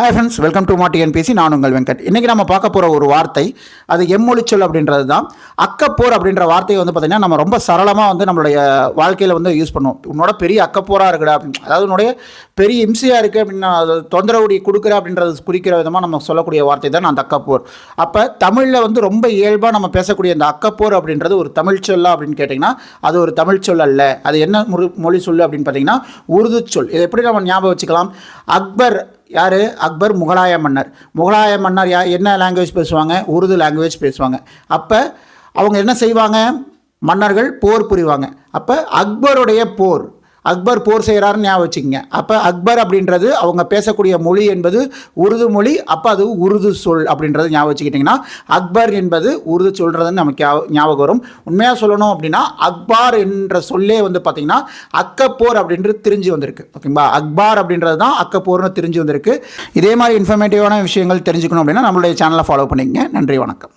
Hi friends welcome to மாட்டி NBC நான் உங்கள் வெங்கட். இன்றைக்கி நம்ம பார்க்க போகிற ஒரு வார்த்தை அது எம்மொழிச்சொல் அப்படின்றது தான் அக்கப்போர் அப்படின்ற வார்த்தையை வந்து பார்த்திங்கன்னா நம்ம ரொம்ப சரளமாக வந்து நம்மளுடைய வாழ்க்கையில் வந்து யூஸ் பண்ணுவோம். உன்னோட பெரிய அக்கப்போராக இருக்குடா அப்படின்னு. அதாவது உன்னுடைய பெரிய இம்சையாக இருக்குது அப்படின்னா அது தொந்தரவுடி கொடுக்குற அப்படின்றது குறிக்கிற விதமாக நம்ம சொல்லக்கூடிய வார்த்தை தான் அந்த அக்கப்போர். அப்போ தமிழில் வந்து ரொம்ப இயல்பாக நம்ம பேசக்கூடிய அந்த அக்கப்போர் அப்படின்றது ஒரு தமிழ் சொல்லா அப்படின்னு கேட்டிங்கன்னா அது ஒரு தமிழ் சொல் அல்ல. அது என்ன முரு மொழி சொல்லு அப்படின்னு பார்த்தீங்கன்னா உருது சொல். இதை எப்படி நம்ம ஞாபகம் வச்சுக்கலாம்? அக்பர் யார்? அக்பர் முகலாய மன்னர். முகலாய மன்னர் யா என்ன லாங்குவேஜ் பேசுவாங்க? உருது லாங்குவேஜ் பேசுவாங்க. அப்போ அவங்க என்ன செய்வாங்க? மன்னர்கள் போர் புரிவாங்க. அப்போ அக்பருடைய போர் அக்பர் போர் செய்கிறாருன்னு ஞாபகம் வச்சுக்கோங்க. அப்போ அக்பர் அப்படின்றது அவங்க பேசக்கூடிய மொழி என்பது உருது மொழி அப்போ அது உருது சொல் அப்படின்றது ஞாபகம் வச்சுக்கிட்டிங்கன்னா அக்பர் என்பது உருது சொல்கிறதுன்னு நமக்கு ஞாபகம் வரும். உண்மையாக சொல்லணும் அப்படின்னா அக்பார் என்ற சொல்லே வந்து பார்த்திங்கன்னா அக்கப்போர் அப்படின்றது திரிஞ்சு வந்திருக்கு. ஓகேங்களா? அக்பார் அப்படின்றது தான் அக்கப்போர்னு திரிஞ்சு வந்திருக்கு. இதே மாதிரி இன்ஃபர்மேட்டிவான விஷயங்கள் தெரிஞ்சுக்கணும் அப்படின்னா நம்மளுடைய சேனலை ஃபாலோ பண்ணிக்கங்க. நன்றி வணக்கம்.